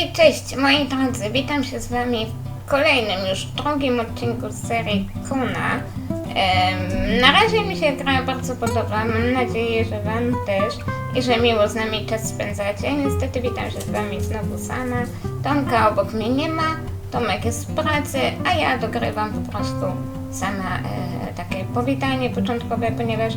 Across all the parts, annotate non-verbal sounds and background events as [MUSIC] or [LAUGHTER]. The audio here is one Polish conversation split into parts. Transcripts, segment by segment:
Hej, cześć moi drodzy, witam się z wami w kolejnym już drugim odcinku z serii Kuna. Em, na razie mi się gra bardzo podoba, mam nadzieję, że wam też i że miło z nami czas spędzacie. Niestety witam się z wami znowu sama. Tomka obok mnie nie ma, Tomek jest w pracy, a ja dogrywam po prostu sama e, takie powitanie początkowe, ponieważ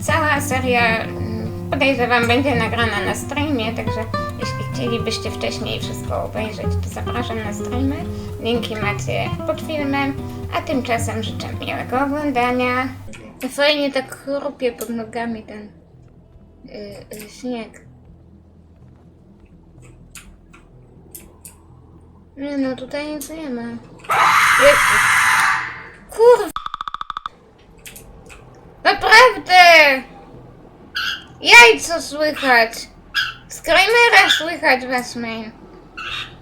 cała seria mm, podejrzewam będzie nagrana na streamie, także jeśli chcielibyście wcześniej wszystko obejrzeć, to zapraszam na streamy. Linki macie pod filmem, a tymczasem życzę miłego oglądania. Fajnie tak chrupie pod nogami ten yy, yy, śnieg. Nie no, tutaj nic nie ma. Jezu. Kurwa. Naprawdę! Jajco słychać! Screamera słychać was, main.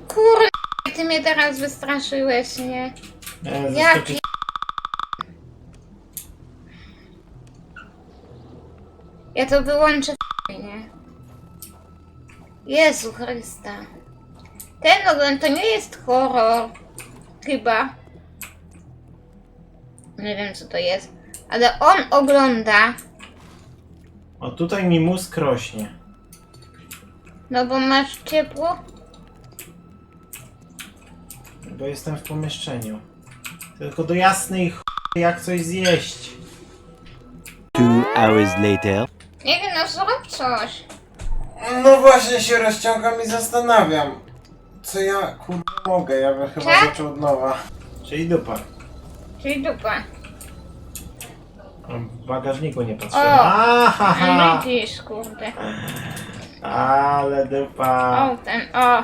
Kurwa, ty mnie teraz wystraszyłeś, nie? E, Ja to wyłączę, nie? Jezu Chrysta. Ten ogląd to nie jest horror. Chyba. Nie wiem co to jest. Ale on ogląda. O, tutaj mi mózg rośnie. No bo masz ciepło. Bo jestem w pomieszczeniu. Tylko do jasnej ch... jak coś zjeść. Two hours later. Nie wiem, no zrób coś. No właśnie się rozciągam i zastanawiam. Co ja kurde mogę? Ja bym chyba Tak? zaczął od nowa. Czyli dupa. Czyli dupa. W bagażniku nie patrzyłem. O! Ahaha! Widzisz, kurde. Ale dupa. O, ten, o.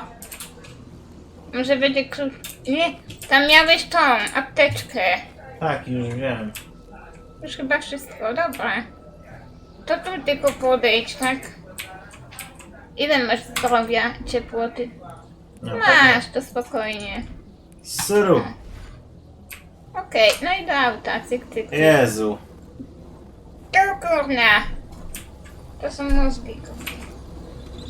Może będzie klucz. Nie, tam miałeś tą apteczkę. Tak, już wiem. Już chyba wszystko, dobra. To tu tylko podejdź, tak? Ile masz zdrowia, ciepłoty? No, Masz, to spokojnie. Sru. Okej, no i do auta, cyk, cyk, cyk. Jezu. To kurna. To są mózgi.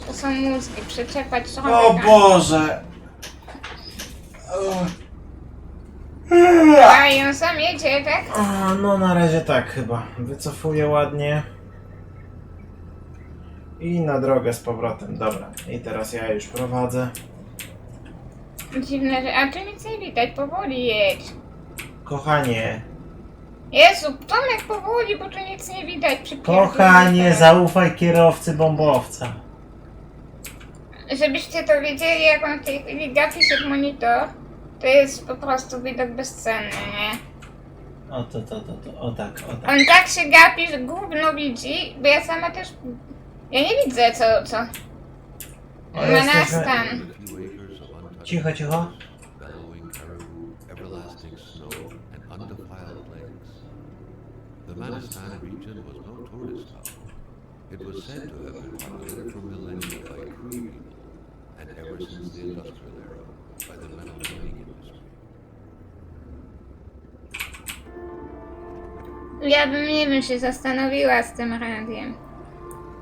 To są mózgi, przeczepać sobie. O Boże. A i on sam jedzie, tak? A, no na razie tak chyba. Wycofuję ładnie. I na drogę z powrotem. Dobra. I teraz ja już prowadzę. Dziwne, że... A tu nic nie widać, powoli jedź. Kochanie. Jezu, Tomek powoli, bo tu nic nie widać. przy Kochanie, zaufaj kierowcy bombowca. Żebyście to wiedzieli, jak on w tej chwili gapi się w monitor, to jest po prostu widok bezcenny, nie? O to, to, to, to. O tak, o tak. On tak się gapi, że gówno widzi, bo ja sama też... Ja nie widzę, co... co. O, Ma jesteśmy- nas tam. Of untouched Cicho, cicho. bellowing caribou, everlasting snow, and undefiled lakes. The Manistan region was no tourist hub. It was said to have been populated for millennia by Cree and ever since the industrial era, by the metal mining industry. Ja bym, nie wiem, się zastanowiła z tym radiem.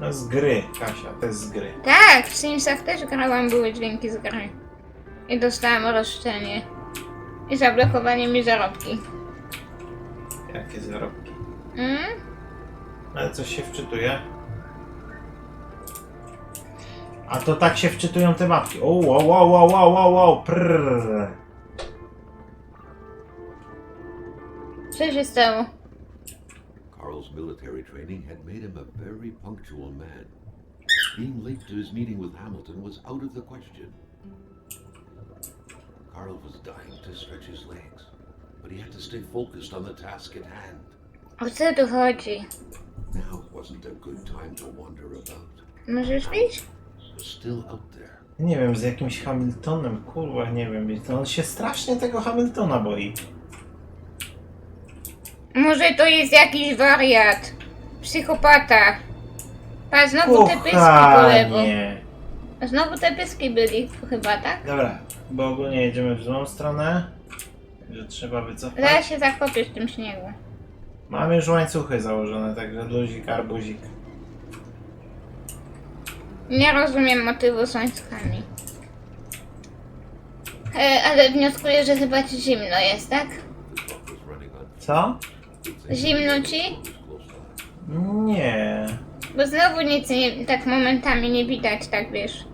No z gry, Kasia, to jest z gry. Tak, w Simsach też grałam, były dźwięki z gry. I dostałam roszczenie. I zablokowanie mi zarobki. Jakie zarobki. Mm? Ale coś się wczytuje. A to tak się wczytują te mapki. O, wow, wow, wow, wow, wow, wow, prrr. Się stało? Carl's military training had made him a very punctual man. Being late to his meeting with Hamilton was out of the question. Carl was dying to stretch his legs, but he had to stay focused on the task at hand. O co tu chodzi? Now wasn't a good time to wander about. Możesz iść? It was still out there. Nie wiem, z jakimś Hamiltonem, kurwa, nie wiem. to On się strasznie tego Hamiltona boi. Może to jest jakiś wariat. Psychopata. Pa, znowu te pyski po lewo. Znowu te pyski byli chyba, tak? Dobra, bo ogólnie jedziemy w złą stronę. Że trzeba wycofać. Zaraz się zakopiesz w tym śniegu. Mamy już łańcuchy założone, także luzik, arbuzik. Nie rozumiem motywu z łańcuchami. E, ale wnioskuję, że chyba ci zimno jest, tak? Co? Zimno ci? Nie. Bo znowu nic nie, tak momentami nie widać, tak wiesz.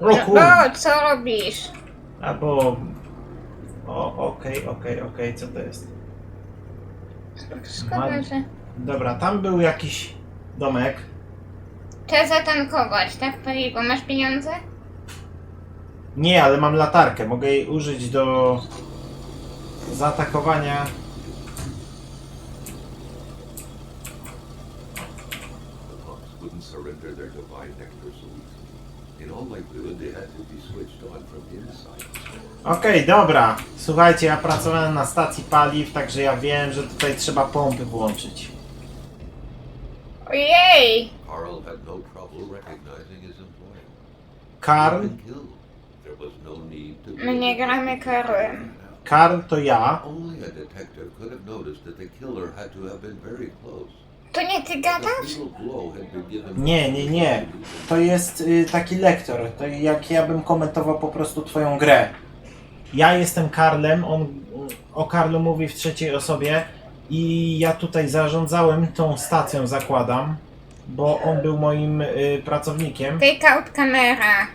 O kurde. O, co robisz? Albo... O, okej, okej, okej, co to jest? Szkoda, że... Dobra, tam był jakiś domek. Trzeba zatankować, tak paliwo? Masz pieniądze? Nie, ale mam latarkę. Mogę jej użyć do zaatakowania. The monks wouldn't surrender their divine nectar so easily. In all likelihood, they had to be switched on from inside. Okej, dobra. Słuchajcie, ja pracowałem na stacji paliw, także ja wiem, że tutaj trzeba pompy włączyć. Ojej! Carl had no trouble recognizing his employer. Karl, been killed. There was no need to. My nie gramy Karłem. Karl to ja. Only a detective could have noticed that the killer had to have been very close. To nie ty The gadasz? fatal blow had been given. Nie, nie, nie. To jest y, taki lektor. To jak ja bym komentował po prostu twoją grę. Ja jestem Karlem, on o Karlu mówi w trzeciej osobie i ja tutaj zarządzałem tą stacją, zakładam, bo on był moim y, pracownikiem. Take out kamera.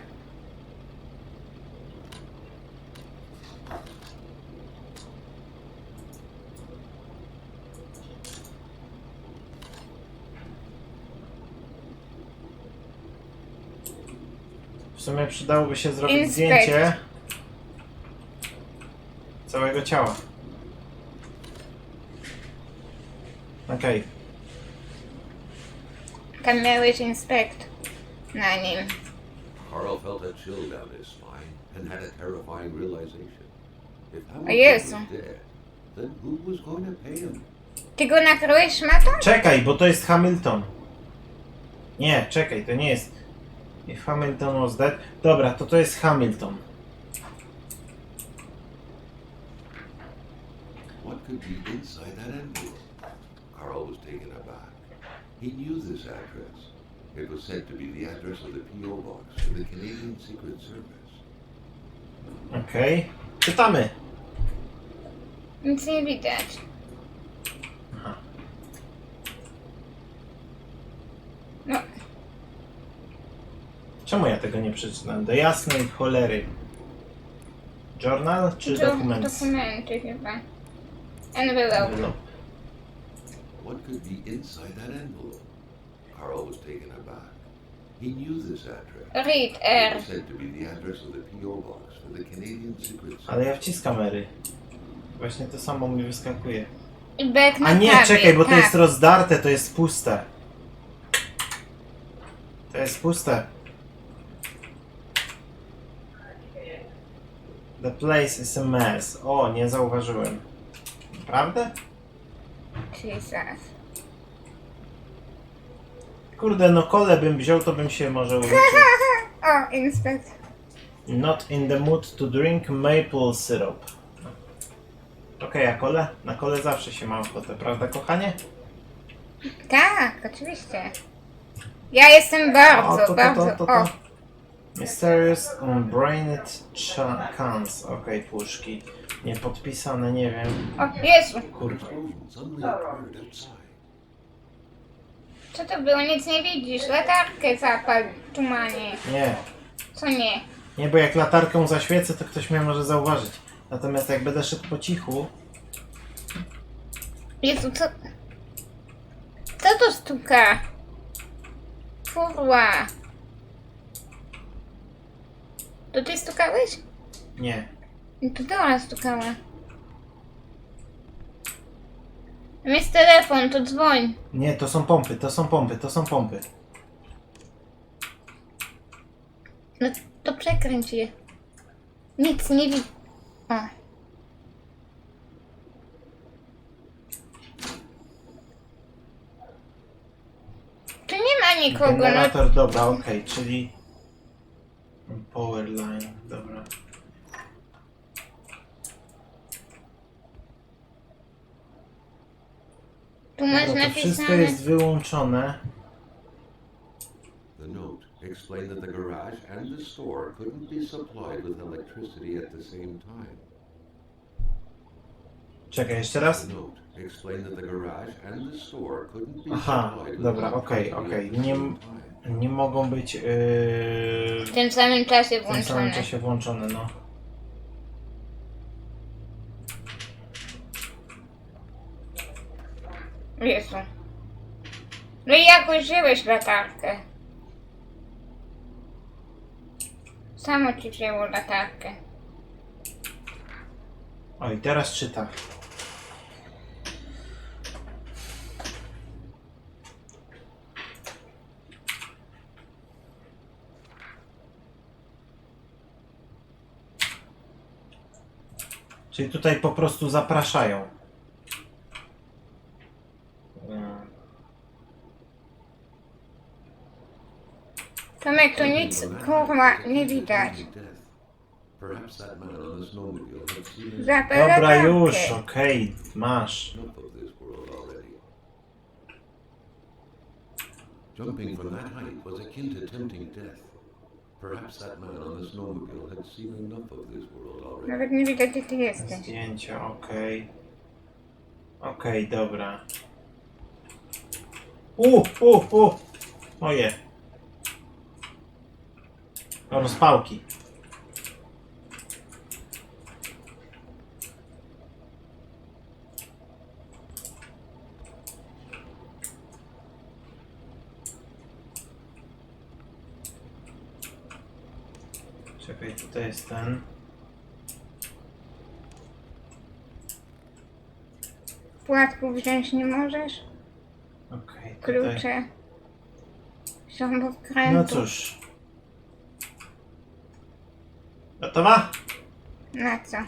W sumie przydałoby się zrobić Inspekt. zdjęcie całego ciała. Okej. Tam miałeś inspekt na nim. Carl felt a chill down his spine and had a terrifying realization. If Hamilton Jezu. was dead, then who was going to pay him? Ty go nakryłeś szmatą? Czekaj, bo to jest Hamilton. Nie, czekaj, to nie jest. If Hamilton was dead. Dobra, to to jest Hamilton. What could be inside that envelope? Carl was taken aback. He knew this address. It was said to be the address of the P.O. Box in the Canadian Secret Service. Okej. Czytamy. Nic nie widać. Aha. No, Czemu ja tego nie przeczytałem? Do jasnej cholery. Journal czy do- dokument? dokumenty chyba. Envelope. Envelope. What could be inside that envelope? Carl was taken aback. He knew this address. Read It R. was said to be the address of the P.O. Box for the Canadian Secret Ale Service. ja wciskam ery. Właśnie to samo mi wyskakuje. A nie, czekaj, bo to tak. jest rozdarte, to jest puste. To jest puste. The place is a mess. O, nie zauważyłem. Jesus. Kurde, no kole bym wziął, to bym się może [LAUGHS] uleczył. o, inspekt. Not in the mood to drink maple syrup. Okej, a kole? Na kole zawsze się ma ochotę, prawda kochanie? Tak, oczywiście. Ja jestem bardzo, to, to, bardzo. to, to, to. O, Mysterious Unbrained Cans. Okej, puszki. Niepodpisane, nie wiem. o, Jezu. Kurwa. Co to było? Nic nie widzisz. Latarkę zapal, tumanie. Nie. Co nie? Nie, bo jak latarką zaświecę, to ktoś mnie może zauważyć. Natomiast jak będę szedł po cichu, Jezu, co... Co to stuka? Kurwa. To ty stukałeś? nie. No To Dora stukała. Tam jest telefon, to dzwoń. Nie, to są pompy, to są pompy, to są pompy. No to przekręć je. Nic nie widać. O. Tu nie ma nikogo, no Generator, dobra, okej, czyli... Power line, dobra. tu masz Dobra, to wszystko napisane. jest wyłączone. The note explained that the garage and the store couldn't be supplied with electricity at the same time. Czekaj, jeszcze raz. Aha, dobra, okej, okej. Nie, nie mogą być yy, W tym samym czasie w tym samym włączone. czasie włączone, no. Jezu. No i jak użyłeś latarkę? Samo ci wzięło latarkę. O, i teraz czyta. Czyli tutaj po prostu zapraszają. Tomek, tu nic kurwa nie widać. Zapal Dobra, już, okej, masz. Jumping from that height was akin to tempting death. Perhaps that man on the snowmobile had seen enough of this world already. Nawet nie widać gdzie ty jesteś. Zdjęcia, okej. Okej, dobra. U, u, u! Moje. Rozpałki. Tutaj jest ten. Płatków wziąć nie możesz? Okej, tutaj. Klucze. Są w kręgu. No cóż. Gotowa? Na co? On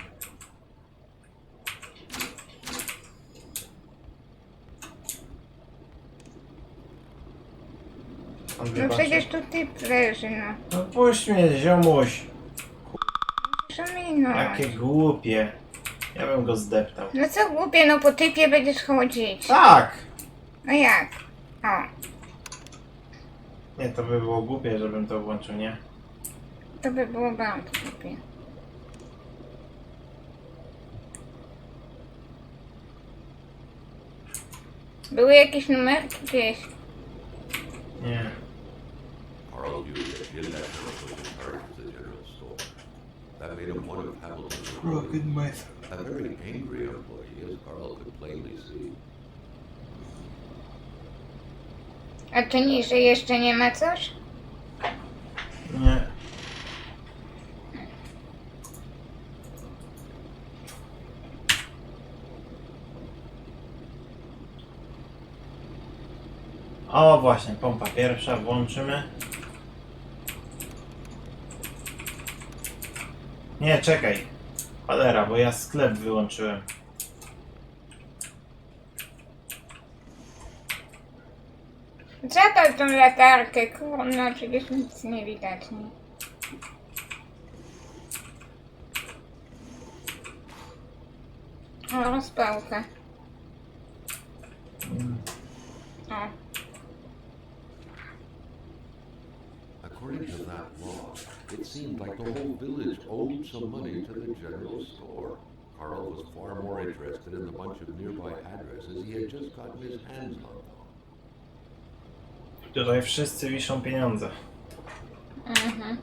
No wybaczy. przecież tu typ leży, no. No puść mnie, ziomuś. Przeminąć. Jakie głupie. Ja bym go zdeptał. No co głupie, no po typie będziesz chodzić. Tak! No jak? O. Nie, to by było głupie, żebym to włączył, nie? To by było bardzo głupie. Były jakieś numerki gdzieś? Nie. That charge of the general store. That made him one of Hamilton's employees. A very angry employee, as Carl could plainly see. A to niżej jeszcze nie ma coś? Nie. O, właśnie, pompa pierwsza, włączymy. Nie, czekaj. Cholera, bo ja sklep wyłączyłem. Zapal tą latarkę, kurno, przecież nic nie widać. Nie? O, According to that law, it seemed like the whole village owed some money to the general store. Carl was far more interested in the bunch of nearby addresses he had just gotten his hands on. Tutaj wszyscy wiszą pieniądze. mhm.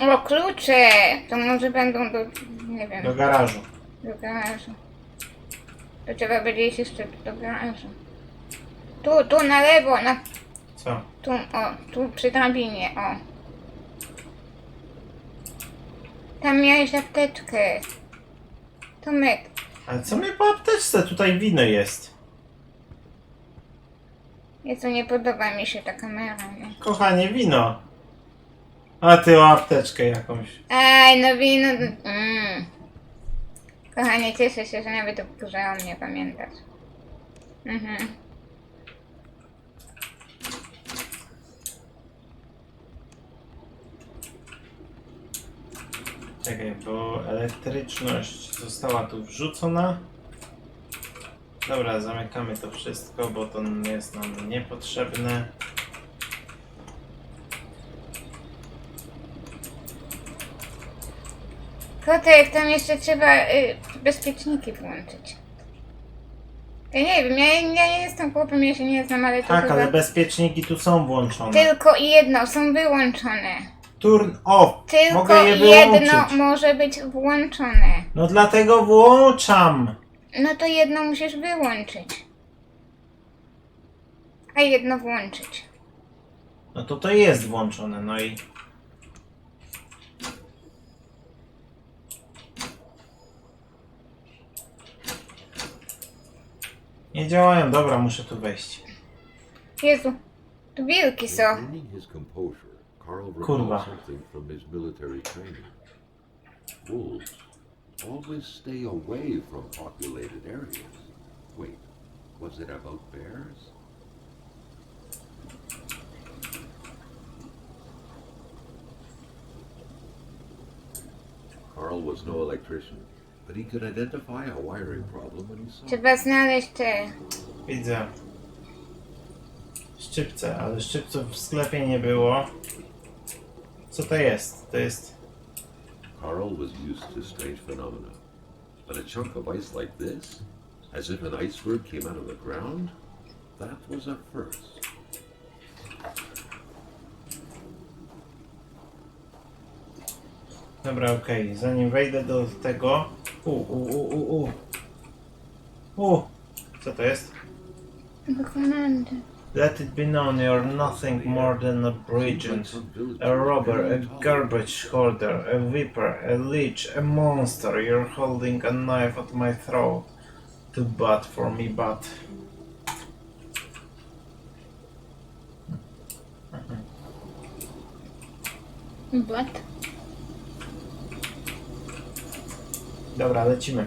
O, klucze! To może będą do, nie wiem, Do garażu. do garażu. To trzeba będzie iść jeszcze do garażu. Tu, tu na lewo, na Co? Tu, o, tu przy drabinie, o. Tam miałeś apteczkę. Tomek, Ale co mnie po apteczce? Tutaj wino jest. Jezu, nie podoba mi się ta kamera, nie? Kochanie, wino. A ty o apteczkę jakąś. Aj, no wino, mm. Kochanie, cieszę się, że nawet o grze o mnie pamiętasz. Mhm. Czekaj, bo elektryczność została tu wrzucona. Dobra, zamykamy to wszystko, bo to jest nam niepotrzebne. Kotek, tam jeszcze trzeba y, bezpieczniki włączyć. Ja nie wiem, ja, ja nie jestem chłopem, ja się nie znam, ale to Tak, chyba... ale bezpieczniki tu są włączone. Tylko jedno, są wyłączone. Turn off. Tylko Mogę je jedno wyłączyć. może być włączone. No dlatego włączam. No to jedno musisz wyłączyć. A jedno włączyć. No to to jest włączone, no i... Nie działają, dobra, muszę tu wejść. Jezu, tu wilki są. Regaining his composure, Carl Kurwa. recalled something from his military training. Wolves always stay away from populated areas. Wait, was it about bears? Carl was no electrician, but he could identify a wiring problem when he saw it. Trzeba znaleźć te... Widzę. Szczypce, ale szczypców w sklepie nie było. Co to jest? To jest... Carl was used to strange phenomena, but a chunk of ice like this, as if an iceberg came out of the ground, that was a first. Dobra, okej. Zanim wejdę do tego... U, u, u, u, u. U. Co to jest? Komandy. Let it be known you're nothing more than a brigand, a robber, a garbage hoarder, a viper, a leech, a monster. You're holding a knife at my throat. Too bad for me, but... But. Dobra, lecimy.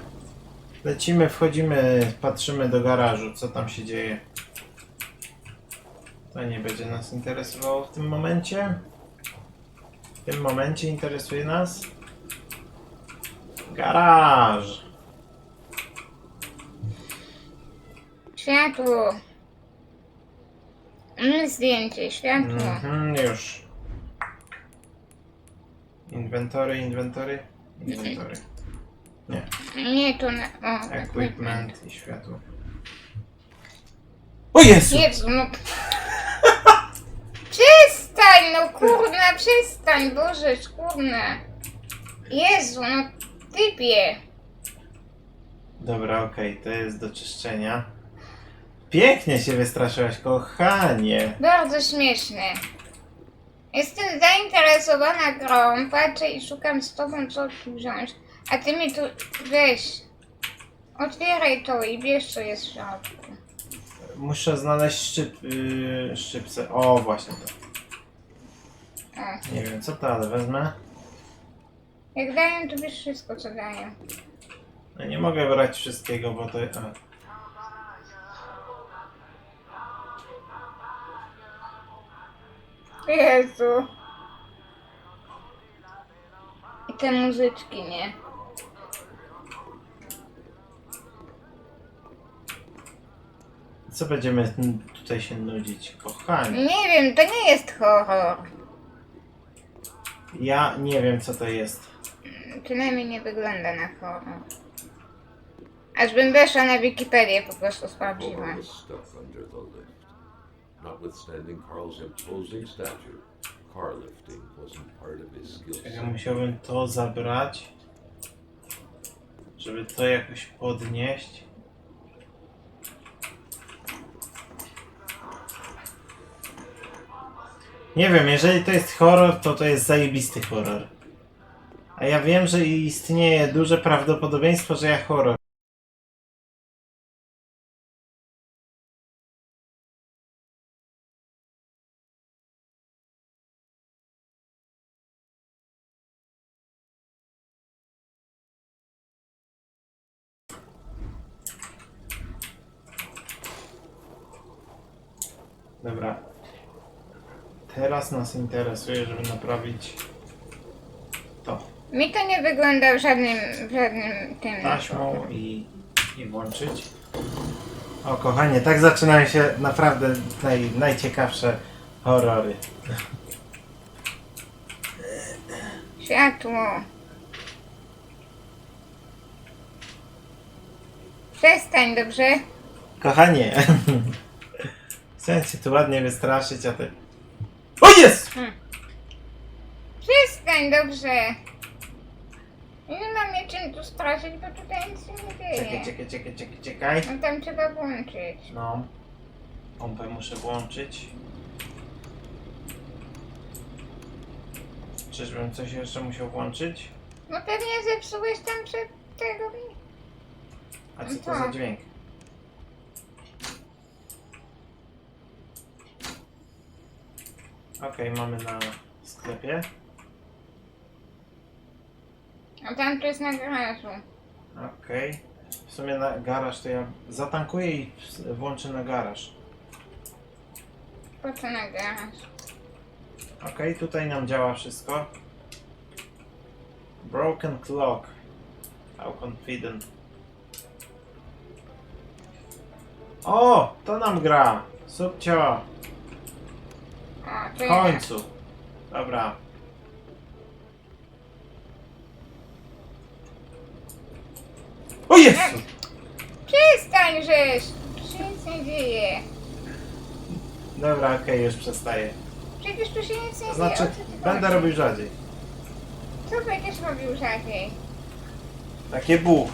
Lecimy, wchodzimy, patrzymy do garażu, co tam się dzieje. To nie będzie nas interesowało w tym momencie. W tym momencie interesuje nas garaż. Światło. Mm, Zdjęcie, światło. Mhm, już. Inwentory, inwentory, inwentory. Nie, Nie to na... O, equipment i światło. O Jezu! Jezu, no... Przestań, no kurna, przestań, Boże, kurna. Jezu, no typie. Dobra, okej, to jest do czyszczenia. Pięknie się wystraszyłaś, kochanie. Bardzo śmieszne. Jestem zainteresowana grą, patrzę i szukam z tobą co tu wziąć. A ty mi tu weź. Otwieraj to i bierz co jest w środku. Muszę znaleźć szczyp, yy, szczypce. O, właśnie to. O. Nie wiem co to, ale wezmę. Jak dają, to bierz wszystko co dają. No nie mogę brać wszystkiego, bo to... A. Jezu. I te muzyczki, nie? Co będziemy tutaj się nudzić, kochanie? Nie wiem, to nie jest horror. Ja nie wiem co to jest. Przynajmniej nie wygląda na horror. Aż bym weszła na Wikipedię po prostu sprawdziła. Under the lift. Notwithstanding Carl's imposing stature, car lifting wasn't part of his skill Ja set. musiałbym to zabrać, żeby to jakoś podnieść. Nie wiem, jeżeli to jest horror, to to jest zajebisty horror. A ja wiem, że istnieje duże prawdopodobieństwo, że ja horror. Dobra. Teraz nas interesuje, żeby naprawić to Mi to nie wygląda w żadnym, w żadnym tym. taśmą i, i włączyć. O kochanie, tak zaczynają się naprawdę naj, najciekawsze horrory. Światło. Przestań, dobrze? Kochanie, [LAUGHS] chciałem cię tu ładnie wystraszyć, a ty... O jest! Przestań, dobrze. Nie mam mnie czym tu straszyć, bo tutaj nic się nie Czekaj, dzieje. czekaj, czekaj, czekaj, czekaj. No tam trzeba włączyć. No. Pompę muszę włączyć. Czyżbym coś jeszcze musiał włączyć? No pewnie zepsułeś tam przed tego. A co to za dźwięk? Okej, mamy na sklepie. A tam to jest na garażu. Okej. W sumie na garaż to ja zatankuję i włączę na garaż. Po co na garaż? Okej, tutaj nam działa wszystko. Broken clock. How confident. O! To nam gra! Subcio! To W jest. końcu! Dobra. O Jezu! Przestań, żeś! Nic nie dzieje. Dobra, okej, już przestaję. Przecież tu się nic nie Znaczy, dzieje. O co ty będę chodzi? robił rzadziej. Co będziesz robił rzadziej? Takie bu.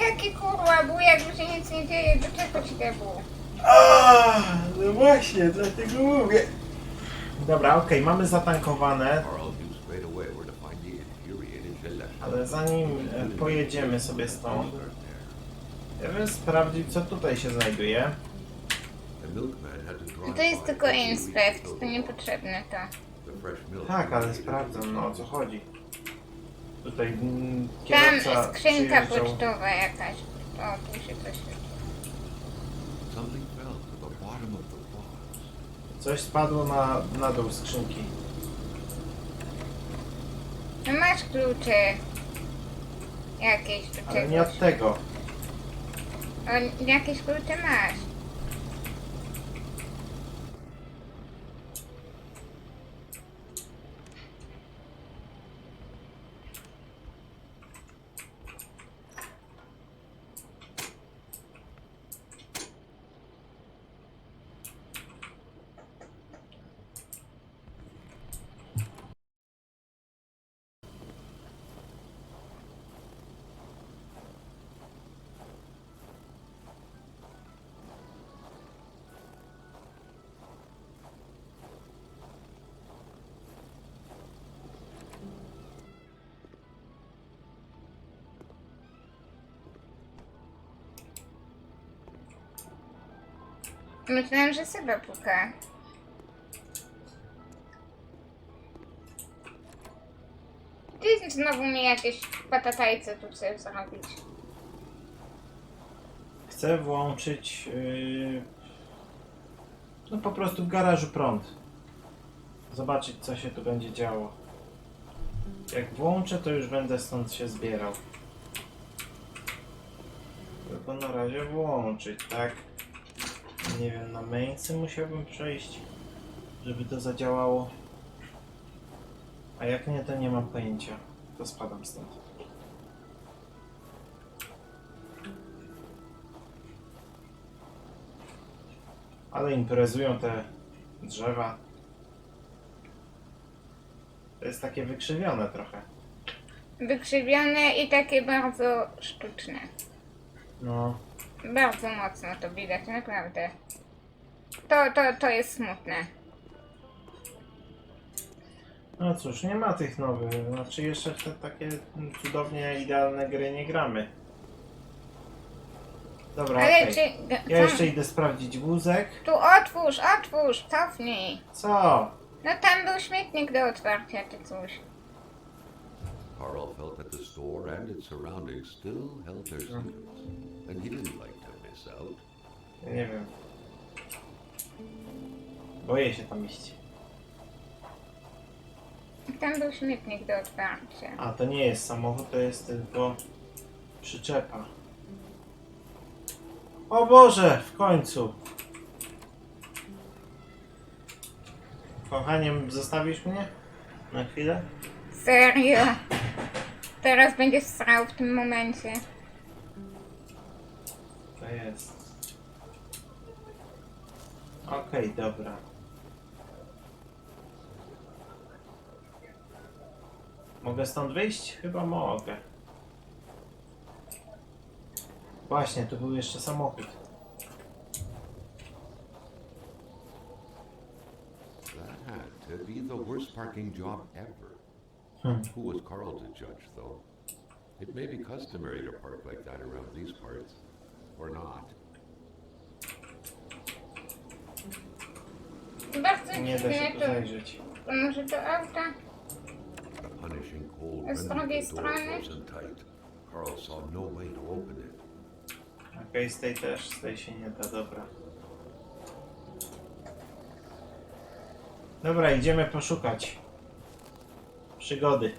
Jaki kurwa był, jak tu się nic nie dzieje, do czego ci te był? A, no właśnie, dlatego mówię. Dobra, okej, mamy zatankowane, Charles knew straight away where to find the infuriating Gillespie. ale zanim e, pojedziemy sobie stąd, ja bym sprawdził, co tutaj się znajduje. The milkman had to drive to jest by tylko every week inspekt, to niepotrzebne to. the fresh milk Tak, ale was sprawdzam, no o co chodzi. Tutaj mm, Tam skrzynka przyjeżdżał- pocztowa jakaś. O, tu się coś Something fell to the bottom of the box. Coś spadło na, na dół skrzynki. No masz klucze. Jakieś do Ale czegoś. nie od tego. O, jakieś klucze masz. Myślałem, że Seba puka. Ty znowu mi jakieś patatajce tu chcesz zrobić. Chcę włączyć yy, no po prostu w garażu prąd. Zobaczyć co się tu będzie działo. Jak włączę to już będę stąd się zbierał. Tylko na razie włączyć, tak? Nie wiem, na maincy musiałbym przejść, żeby to zadziałało. A jak nie, to nie mam pojęcia. To spadam stąd. Ale imprezują te drzewa. To jest takie wykrzywione trochę. Wykrzywione i takie bardzo sztuczne. No, Bardzo mocno to widać, naprawdę. To, to, to jest smutne. no cóż, nie ma tych nowych. Znaczy jeszcze w te takie cudownie idealne gry nie gramy. Dobra, Ale okej. czy... Ja jeszcze idę sprawdzić wózek. Tu otwórz, otwórz, cofnij. Co? No tam był śmietnik do otwarcia, czy coś. Carl felt that the store and its surroundings still held their secrets, and he didn't like out. Nie wiem. Boję się tam iść. Tam był śmietnik do otwarcia. A, to nie jest samochód, to jest tylko przyczepa. O Boże, w końcu. Kochanie, zostawisz mnie? Na chwilę? Serio? Teraz będziesz srał w tym momencie. To jest. Okej, dobra. Mogę stąd wyjść? Chyba mogę. Właśnie, tu był jeszcze samochód. That had to be the worst parking job ever. Hmm. Who was Carl to judge, though? It may be customary to park like that around these parts, or not. Bardzo Nie da się dziwnie tu to... zajrzeć. Może do auta? The punishing cold Z rendered drugiej the door strony? tight. Carl saw no way to open it. Okej, z tej też, z tej się nie da, dobra. Dobra, idziemy poszukać przygody.